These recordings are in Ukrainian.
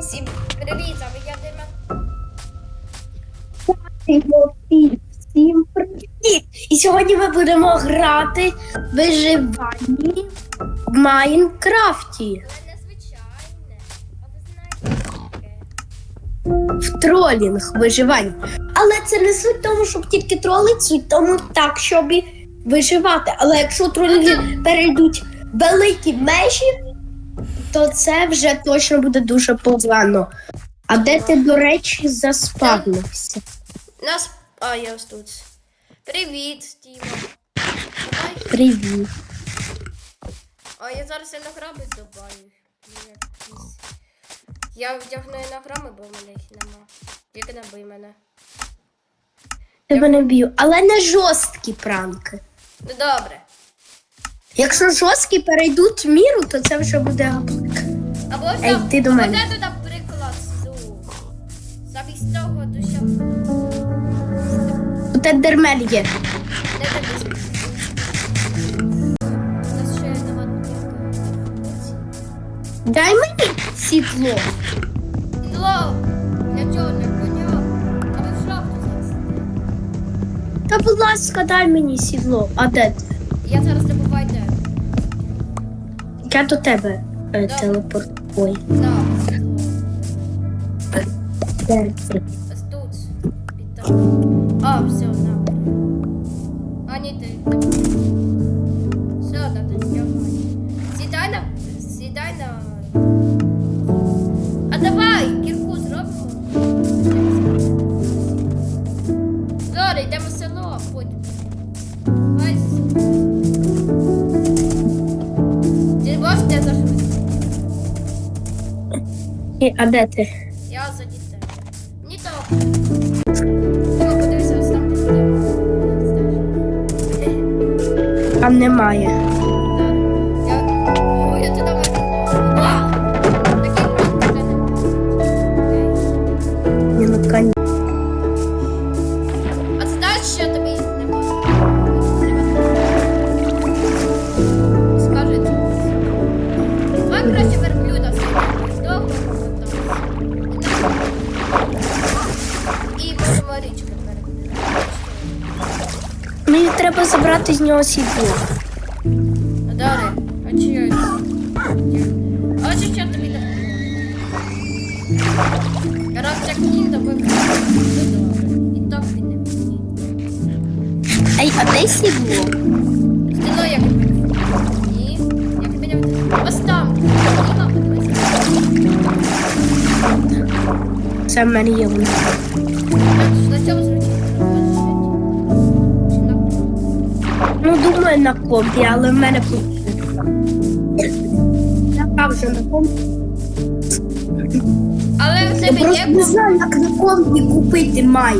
Всім привіт, а ви я Дима. Всім привіт! І сьогодні ми будемо грати в виживанні в Майнкрафті. Але незвичайне. А ви знаєте таке? В тролінг виживання. Але це не суть тому, щоб тільки тролити, суть тому так, щоб і виживати. Але якщо тролінги перейдуть великі межі, то це вже точно буде дуже погано. А де ти, до речі, заспавнився? Нас. А, я ось тут. Привіт, Тіма. Давай. Привіт. А я зараз інограми добавлю. Якісь. Я вдягну інограми, бо в мене їх нема. Як не бий мене. Тебе не б'ю, але не жорсткі пранки. Ну добре. Якщо жорсткі перейдуть в міру, то це вже буде гаплик. Або Ей, ти до або мене. наприклад, звук. Замість того, то що дермель є. не так У нас ще є нова Дай мені світло. Ідло! Я чого не поняв? А ви в шапку зараз? Та, будь ласка, дай мені сідло. А де ти? Я зараз де. Я до тебе е, Да. телепортую. На, сідло. Де тут. А, все, на. А, ні, ти. Де зажити? І, А де ти? Я за дітей. Ні то. О, подивися, ось там десь де. Там немає. Треба забрати з нього сідло. А чи я? А чи що тобі не Раз ні, то ви. І так він не мені. Ей, а де сідло? Стіло як Ні. Як мене Ось там. Це в мене є воно. На цьому звучить. Ну, думаю, на компі, але в мене тут. Я вже на компі. Але в Я тебе просто є. не знаю, як на компі купити май.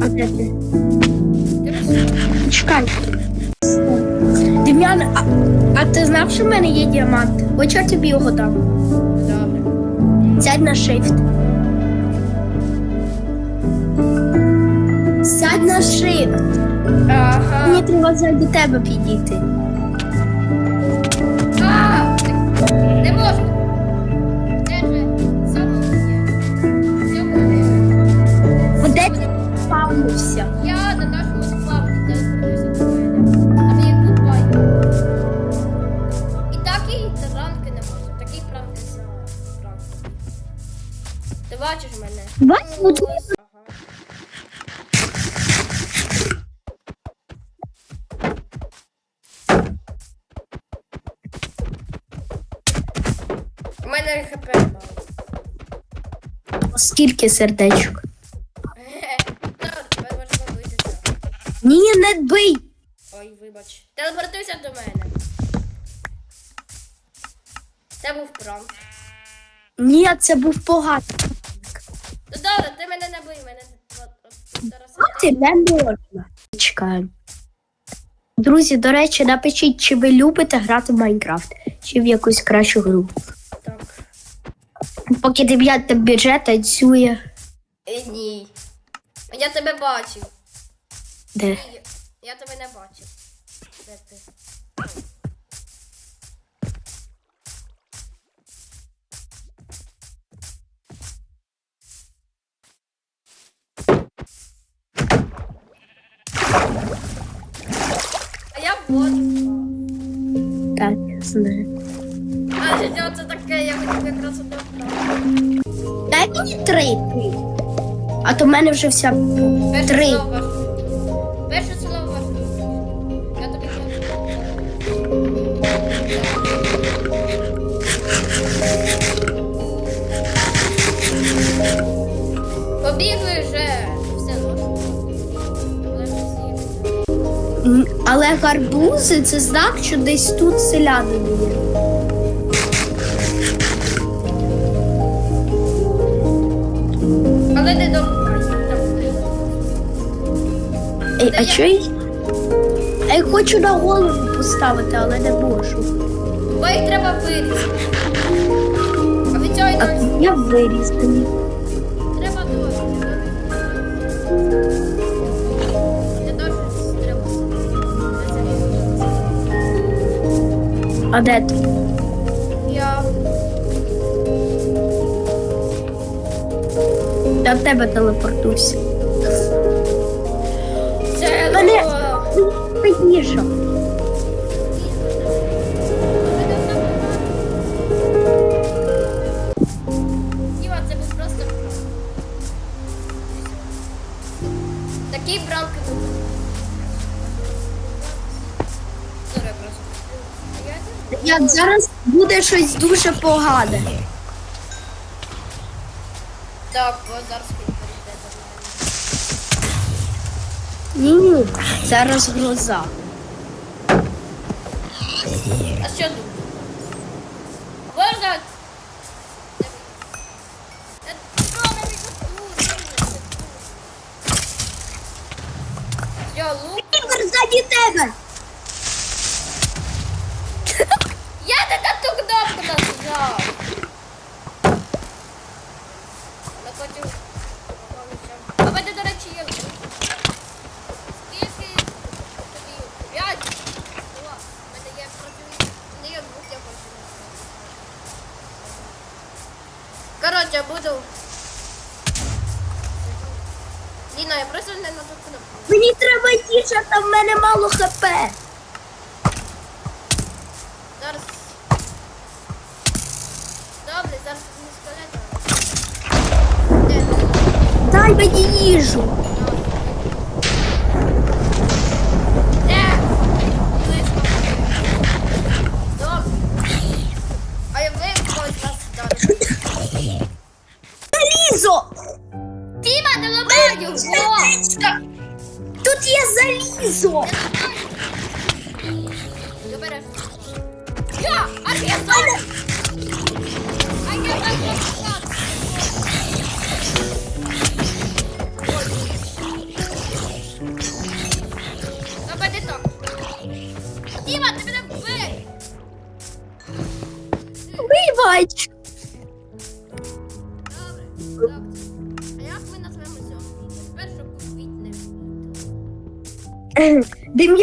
А де ти? Ти. Чекай. Дем'ян, а, а ти знав, що в мене є діамант? Ось я тобі його дам. Добре. Сядь на shift. Сядь на shift. Ага. Мені треба зараз до тебе підійти. А, не можна. Де же самотня? Сьогодні. О, Де ти спавнився? Я на нашому телепортуюся до мене. А ми як тут бачимо. І такі ранки не можна. Такі пранки за пранки. Ти бачиш мене? Бачиш, от Ага. Скільки сердечок. Тепер можна вийти. Ні, не бий. Ой, вибач. Телепортуйся до мене. Це був пранк. Ні, це був поганий. Ну добре, ти мене не бий, мене от- от зараз. Ти не можна. Чекаємо. Друзі, до речі, напишіть, чи ви любите грати в Майнкрафт, чи в якусь кращу гру. Так. Поки дев'ята бюджет танцює. Е, ні. Я тебе бачу. Де? Я тебе не бачу. Де ти? А я бачив. Так, я знаю. А це таке, я хотів якраз одне Дай мені три. А то в мене вже вся Перше три. слово. Перше слово важливо. Я тобі кажу. Побігли вже. Все ну. Але ж всі. М, Але гарбузи це знак, що десь тут селянин є. Але до Ей, а чого я? Хочу на голову поставити, але не можу. Бо їх треба вирізати. А від цього А досі. я вирізаний. Треба досі. Не досі треба. Не залізти. А де ти? В тебе телепортуюся. це Мене- Їжа. Такий просто. Як зараз буде щось дуже погане. Так, бо зараз він перейде до мене. Ні, ні, зараз гроза. А що думаєш? Можна? Е, що не відпустили? Що, лук? Ігор, ззаді тебе! Там в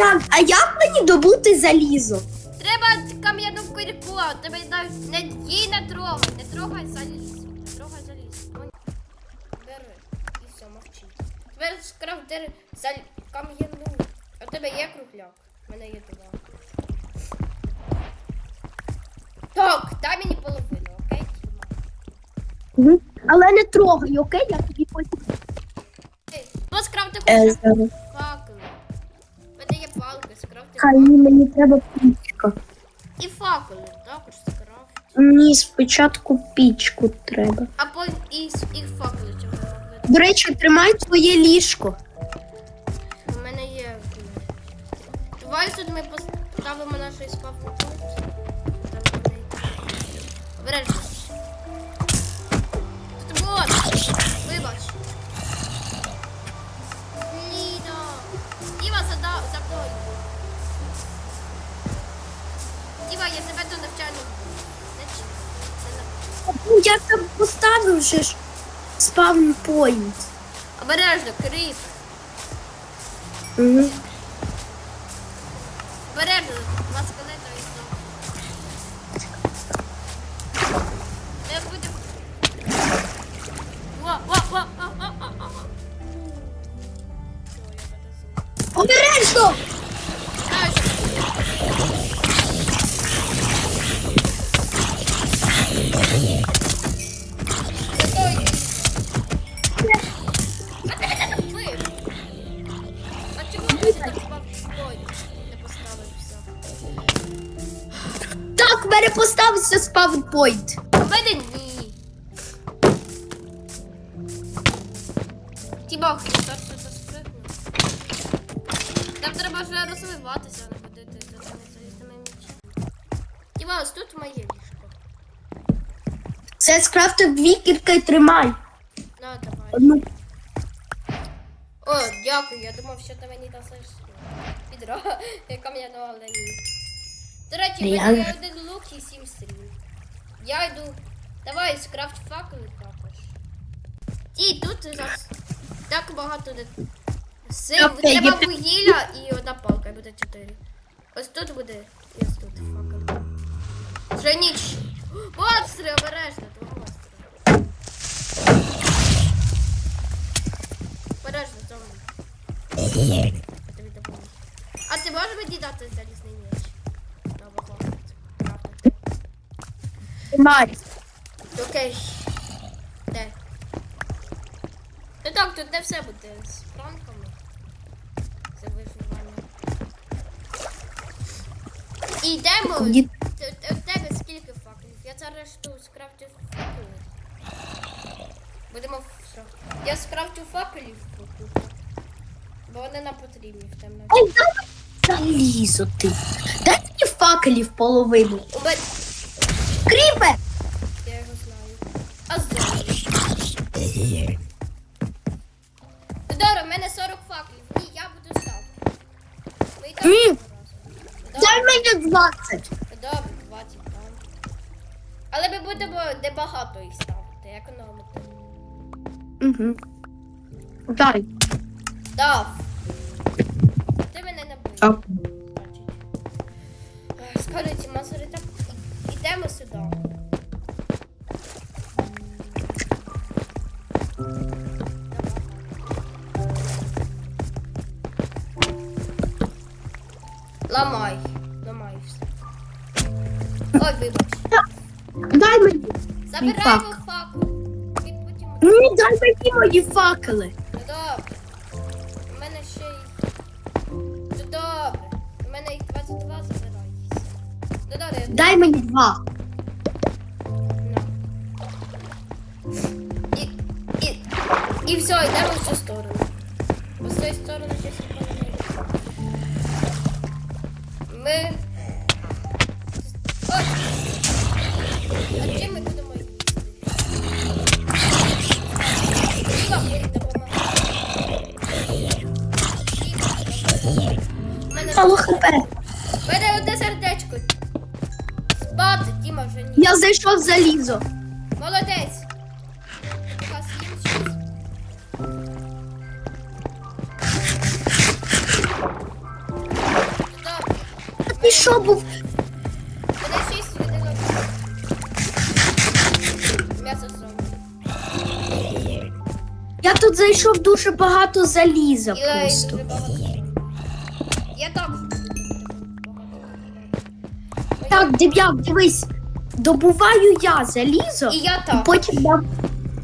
Дем'ян, а як мені добути залізо? Треба кам'яну кирку, а тебе навіть не їй не трогай, не трогай заліз. Не трогай заліз. Поняв? Бери. І все, мовчи. Тепер скрафтери заль... кам'яну. А в тебе є кругляк? У мене є два. Так, дай мені половину, окей? Але не трогай, окей? Я тобі потім. Ну скрафти Е, Хай факели. мені треба пічка. І факели, також скрафти. Мені спочатку пічку треба. А по і, і факели цього могли. До речі, тримай твоє ліжко. У мене є. Давай тут ми поставимо наш спавку. Обережно. Тут вот. Вибач. Ліна. Діва зада за мною. Діва, я тебе чи- не Ну, Я там поставив вже ж спавн поінт. Обережно, кріп. Угу. Обережно, два скелета і знову. Не буде. Ва, ва, ва, ва, ва, ва, ва. Всё, я подозрю. Обережно! Поставився спавнпойнт. У мене ні. Тіба, хтось сюди спригнув. Нам треба вже розвиватися, а не ходити за цими залізними м'ячами. Тіба, ось тут моє ліжко. Це скрафтив дві кірки тримай. На, давай. Одну. О, дякую, я думав, що ти мені дасиш відро, яка мені дала, ні. До речі, в Я- мене є один лук і сім стріл. Я йду. Давай, скрафт факели також. І тут зараз так багато де. Сил, треба вугілля і одна палка, і буде чотири. Ось тут буде, і ось тут факел. Вже ніч. Монстри, обережно, то монстри. Обережно, допоможу. А ти можеш мені дати залізний 15. Окей. Де? Ну так, тут не все буде з пранками. Це виживання. І йдемо. Ді- Т- е, У е, тебе скільки факелів? Я зараз тут скрафтю факелів. Будемо все. Я скрафтю факелів тут. Бо вони нам потрібні в темноті. Ой, залізо ти. Дай мені факелів половину. У мене Кріпе! Я його знаю. А. Добре, в мене 40 факелів. Ні, я буду ставити. Ми і так Ні. Дай мені 20. добре, 20 там. Але ми будемо небагато їх ставити, економити. Угу. Дай. Дав. Ти мене не бив. Скажіть, мазери так. Ідемо сюди. Ламай. Ламай все. Ой, вибач. Дай мені. Забираємо фак. факел. Потім. Ні, дай мені мої факели. Ну добре. У мене ще й. Ну добре. У мене їх 22 забирайтеся. Ну добре, я Дай мені два. На. І, і, і все, йдемо в цю сторону. Бо з цієї сторони щось Ми. Ой! А чим ми будемо Мало хп. Мене одне сердечко. Спати, Діма вже ні. Я знайшов залізо. Що був? Мене шість відділок. М'ясо зомбі. Я тут знайшов дуже багато заліза лей просто. дуже багато. Я багато. Так, дев'як, дивись. Добуваю я залізо, І я і так. потім дам.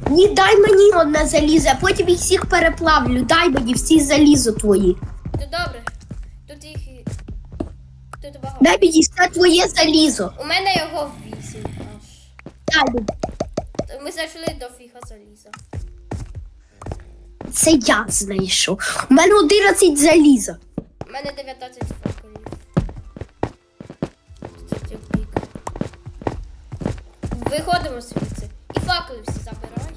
Ні, дай мені одне залізо, а потім їх всіх переплавлю. Дай мені всі залізо твої. Ну добре. Тут багато. Дай мені все твоє залізо. У мене його вісім аж. Ми зайшли до фіга заліза. Це я знайшов. У мене 11 заліза. У мене 19 факелів. Виходимо звідси. І факели всі забирай.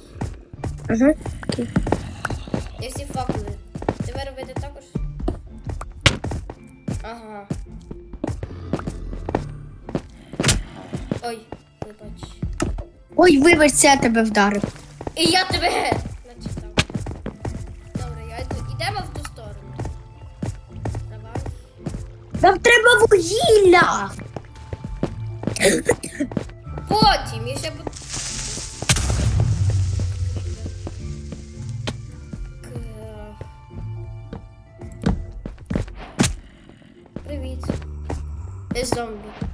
Ага. Я всі факели. Тебе робити також? Ага. Ой, вибач. Ой, вибач, це я тебе вдарив. І я тебе начитав. Добре, я йду. Ідемо в ту сторону. Давай. Нам треба вугілля. Потім, я ще буду. Привіт. Ти зомбі.